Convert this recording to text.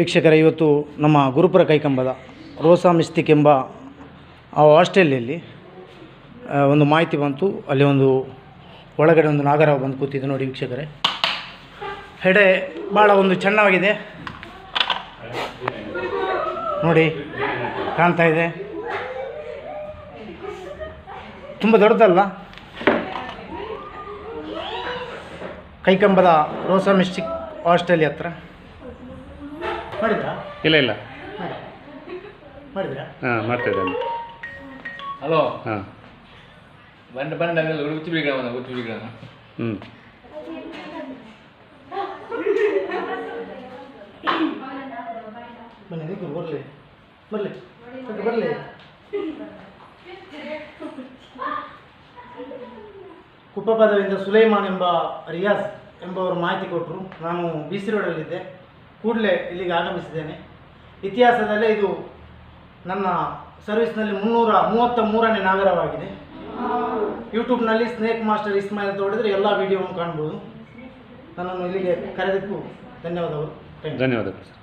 ವೀಕ್ಷಕರ, ಇವತ್ತು ನಮ್ಮ ಗುರುಪುರ ಕೈಕಂಬದ ರೋಸಾ ಮಿಸ್ತಿಕ್ ಎಂಬ ಆ ಹಾಸ್ಟೆಲಲ್ಲಿ ಒಂದು ಮಾಹಿತಿ ಬಂತು. ಅಲ್ಲಿ ಒಂದು ಒಳಗಡೆ ಒಂದು ನಾಗರ ಬಂದು ಕೂತಿದ್ದು ನೋಡಿ ವೀಕ್ಷಕರೇ. ಹೆಡೆ ಭಾಳ ಒಂದು ಚೆನ್ನಾಗಿದೆ. ನೋಡಿ, ಕಾಣ್ತಾ ಇದೆ. ತುಂಬ ದೊಡ್ಡದಲ್ಲ? ಕೈಕಂಬದ ರೋಸಾ ಮಿಸ್ಟಿಕ್ ಹಾಸ್ಟೆಲ್ ಹತ್ರ. ಮಾಡಿದ್ರಾ? ಇಲ್ಲ ಇಲ್ಲ. ಮಾಡಿದ್ರಾ? ಹಾಂ ಮಾಡ್ತಾಯಿದ್ದಾನೆ ಹಲೋ. ಹಾಂ. ಬಂಡ ಬಂಡ ಉಚ್ಚಿ ಬಿಡಿಗಳ ಉಚ್ಚಿ ಬಿಡಿಗಳ ಹ್ಞೂ ಬನ್ನಿ ನೀವು ಬರಲಿ. ಬರಲಿ. ಬರಲಿ. ಕುಪ್ಪಪದವಿಂದ ಸುಲೈಮಾನ್ ಎಂಬ ರಿಯಾಜ್ ಎಂಬವರು ಮಾಹಿತಿ ಕೊಟ್ಟರು. ನಾನು ಬಿ ಸಿ ರೋಡಲ್ಲಿದ್ದೆ. ಕೂಡಲೇ ಇಲ್ಲಿಗೆ ಆಗಮಿಸಿದ್ದೇನೆ. ಇತಿಹಾಸದಲ್ಲೇ ಇದು ನನ್ನ ಸರ್ವಿಸ್ನಲ್ಲಿ ಮುನ್ನೂರ ಮೂವತ್ತ ಮೂರನೇ ನಾಗರವಾಗಿದೆ. ಯೂಟ್ಯೂಬ್ನಲ್ಲಿ ಸ್ನೇಕ್ ಮಾಸ್ಟರ್ ಇಸ್ಮಾಯಿಲ್ ಅಂತ ಹೊಡೆದ್ರೆ ಎಲ್ಲ ವಿಡಿಯೋವನ್ನು ಕಾಣ್ಬೋದು. ನನ್ನನ್ನು ಇಲ್ಲಿಗೆ ಕರೆದಕ್ಕೂ ಧನ್ಯವಾದಗಳು. ಥ್ಯಾಂಕ್ ಯು ಧನ್ಯವಾದಗಳು. ಸರ್